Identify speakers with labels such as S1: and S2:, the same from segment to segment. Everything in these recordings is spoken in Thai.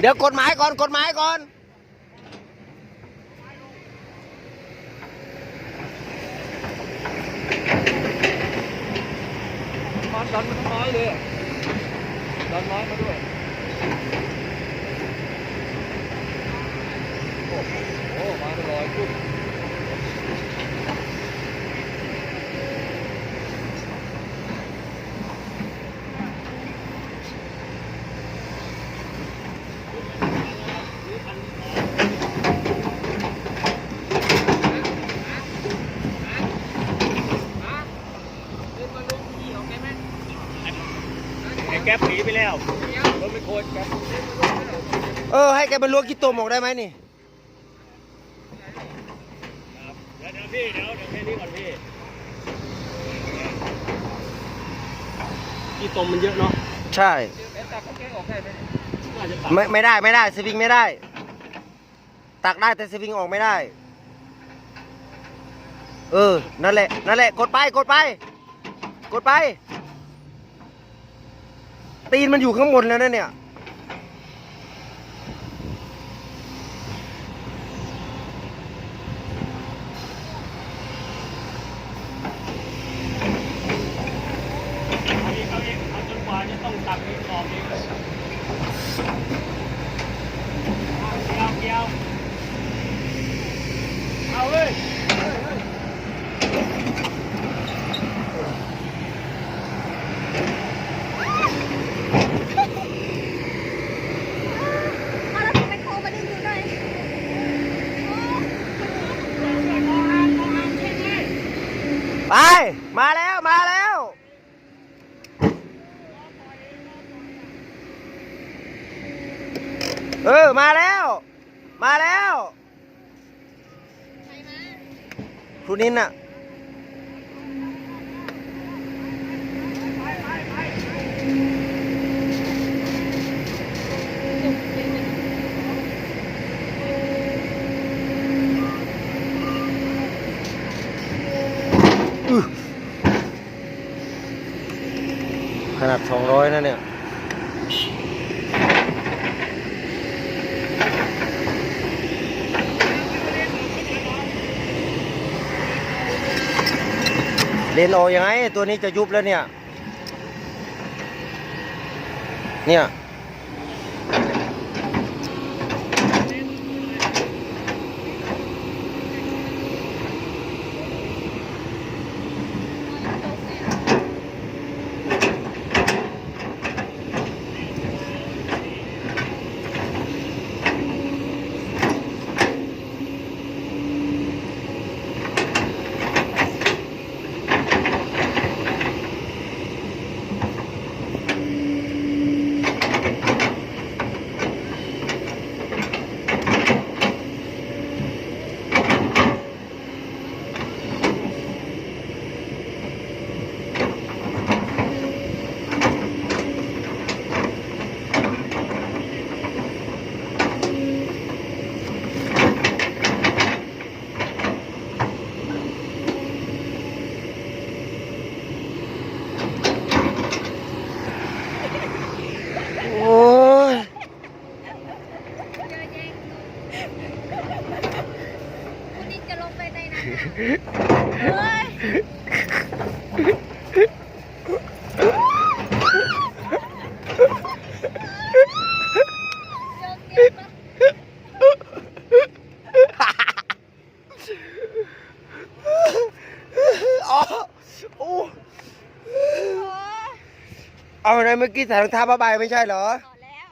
S1: เดี๋ยวกฎหมายก่อนกฎหมายก่อน
S2: มันดันมันทั้งไม้เลยดันไม้มาด้วยโอ้โหโอ้ไม้มันลอยขึ้น
S3: แก๊ปหนีไปแล้ว
S2: รถไม่โคตรแก
S1: เออ ให้แกบรรลุกิโตมออกได้ไหมนี่
S3: เดี๋ยวเดี๋ยวพี่เดี๋ยวเดี๋ยวแค่นี้ก่อนพี่ที่ตมมันเยอะเนาะ
S1: ใช่
S2: เอ็นตักเขาแกงออกแค่ไหม
S3: น่าจะตัด
S1: ไม่ไม่ได้ไม่ได้สวิงไม่ได้ ตักได้แต่สวิงออกไม่ได้ เออ นั่นแหละ นั่นแหละ กดไปกดไป กดไป ตีนมันอยู่ข้างบนแล้วนะเนี่ย
S3: เอาอีกเอาอีกเอาจนกว่าจะต้องตัดอีกออกอีกเอาเกี่ยวเกี่ยวเอาเว้ย
S4: เอาแล้วทำไมโทรมาดึงดูหน่อยโอ้
S1: ไป มาแล้ว มาแล้ว เออ มาแล้ว มาแล้ว
S4: ครู
S1: นินน่ะอื้อขนาด 200นะเนี่ย นโอยังไง ตัวนี้จะยุบแล้วเนี่ย เนี่ย โอ้ย
S4: เจอแย่งคุณนินจะลงไปในนั้นน่ะ เฮ้ยโยกเยกปะ
S1: อ๋อโอ้
S4: โอ้ย
S1: เอาอะไรเมื่อกี้ใส่รองเท้าผ้าใบไม่ใช่เหรอ
S4: ถอดแล้ว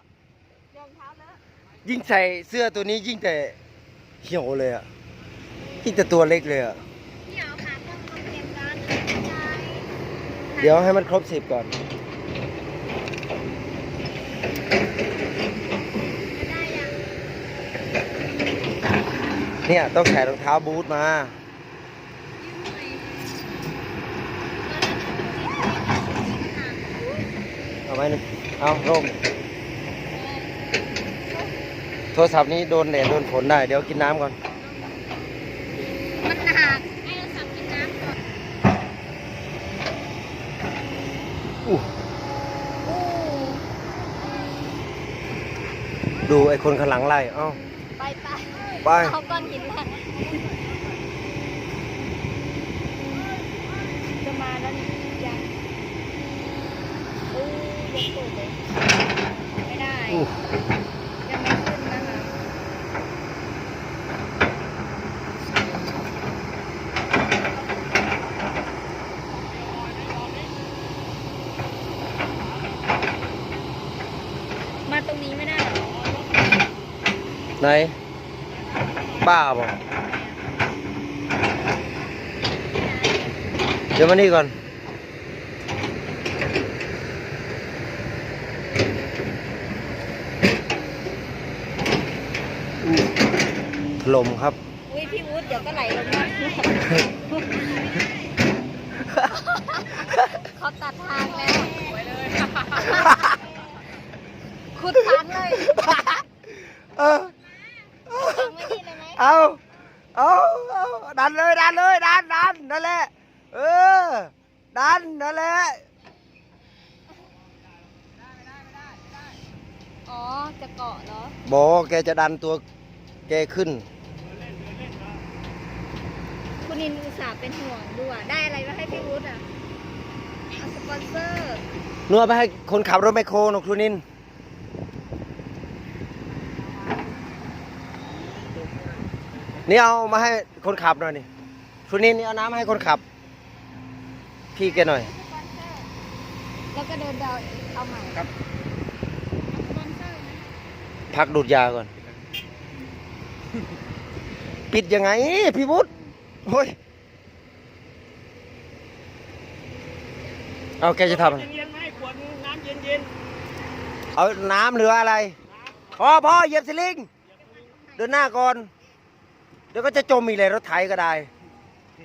S4: รองเท้าเลอะ
S1: ยิ่งใส่เสื้อตัวนี้ยิ่งแต่เหี่ยวเลยอะ ยิ่งแต่ตัวเล็กเลยอะ
S4: พี่เอาขาต้องมาเตรียมกันใช่
S1: เดี๋ยวให้มันครบสิบก่อน
S4: ได้ยัง
S1: เนี่ยต้องใส่รองเท้าบูทมา
S4: ยืมหน่อยตอนนั้นผมจิตใจมันห่าง
S1: เอาไหมหนึ่งเอาร่มโทรศัพท์นี้โดนแดดโดนฝนได้ เดี๋ยวกินน้ำก่อน
S4: มันหนักให้เราสับกินน้ำก่อน
S1: อู้
S4: โอ้
S1: ดูไอ้คนข้างหลังไล่เอ้า
S4: ไปไป
S1: ไป
S4: เอาก้อนหินมาจะมาแล้วนี่ยังอู้ยกตูดเลยไม่ได้
S1: อู้
S4: ยังไม่ขึ้นนะคะมาตรงนี้ไม่ได้เหรอ
S1: ไหนบ้าบ่เดี๋ยวมานี่ก่อนลมครับ
S4: อุ้ยพี่วุฒิเดี๋ยวก็ไหลลงมาเขาตัดทางแล้วขุดทางเลย
S1: เออ
S4: ทางไม่ดี เลยไหม
S1: เอาเอาเอาดันเลยดันเลยดันดันนั่นแหละเออดันนั่นแหละ
S4: อ๋อ จะเกาะเหรอ
S1: บอกแกจะดันตัวแกขึ้น
S4: คุณนินอุตส่าห์เป็นห่วงด้วยได้อะไรมาให้พี่วุฒิอะเอาสปอนเซอร์
S1: นัวไปให้คนขับรถไมคโครหนกครูนิน นี่เอามาให้คนขับหน่อยนี่ครูนินนี่เอาน้ำมาให้คนขับ พี่แกหน่อย
S4: สปอนเซอร์แล้วก็เดินเดาเอาใหม่
S1: ครับ
S4: สปอนเซอร์นะ
S1: พักดูดยาก่อน ปิดยังไง พี่วุฒิโอ้ยเอาแกจะทำอะไร
S3: เย็นๆไหมขวดน้ำเย็น
S1: เอาน้ำหรืออะไร พ่อพ่อเหยียบสลิง เดินหน้าก่อน เดี๋ยวก็จะจมอีกเลยรถไถก็ได้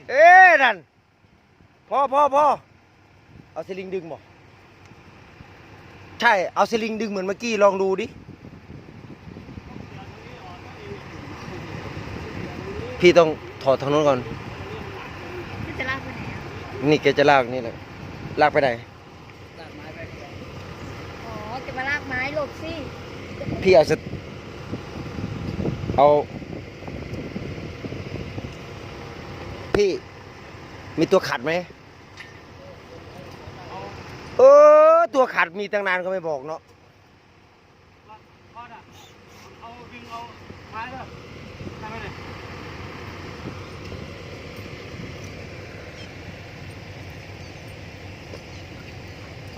S1: เอ๊ะนั่นพ่อพ่อพ่อเอาสลิงดึงบอกใช่ เอาสลิงดึงเหมือนเมื่อกี้ลองดูดิ พี่ต้องถอดทางโน้นก่อน
S4: พี่จะลากไปไหนอะ
S1: นี่แกจะลากนี่แหละลากไปไหน
S4: อ๋อ จะมาลากไม้หลบสิ
S1: พี่เอาสตเอา พี่ มีตัวขัดไหมเออตัวขัดมีตั้งนานก็ไม่บอกเนาะ
S3: เอาดึงเอาไม้เลยทำไมเนี่ย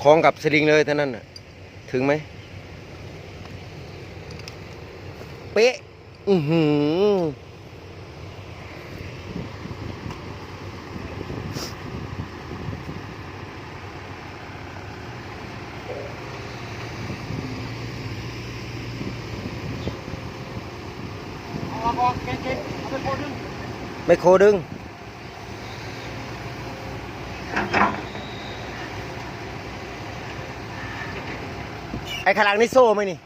S1: คล้องกับสลิงเลยเท่านั้นน่ะถึงไหม เป๊ะ อือหือ
S3: เอาออกออกเก่งๆเอาไปโพดนึง
S1: ไม่โคดึง ไอ้ขลังนี่โซ่ไหมนี่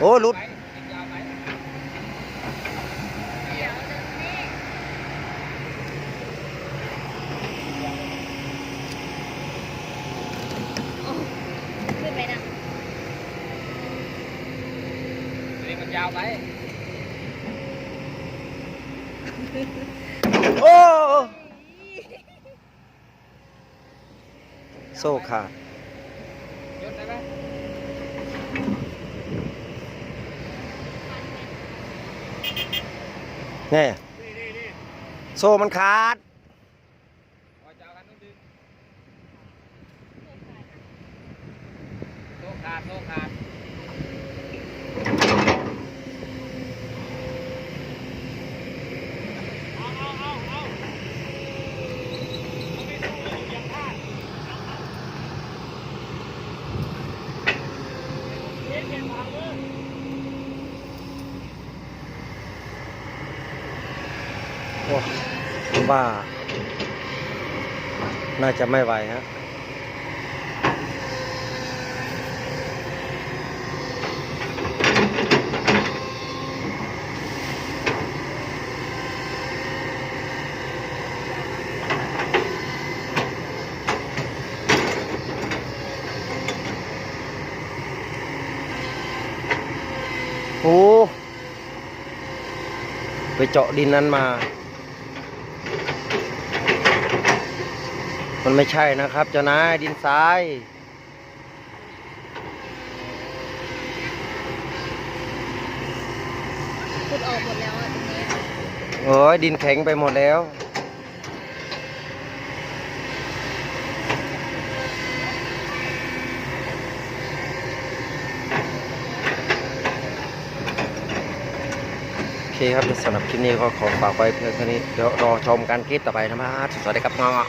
S1: โอ้ลุด
S4: ขึ้นไปนะ
S2: นี่มันยาวไป
S1: โอ้โซ่ขาด
S2: ยศได้ไหม
S1: แน่โซ่มันขาด
S2: พอจะเอาคันนู้นดึงโซ่ขาดโซ่ขาด
S3: ว่า
S1: น่าจะไม่ไหวฮะโอ้ไปเจาะดินนั้นมา มันไม่ใช่นะครับ เจ้านายดินทราย
S4: ขุดออกหมดแล้วอะตรงนี้
S1: โอ้ยดินแข็งไปหมดแล้วโอเคครับสำหรับคลิปนี้ก็ขอฝากไว้เพียงเท่านี้ เดี๋ยวรอชมการคลิปต่อไปนะครับสวัสดีครับงอ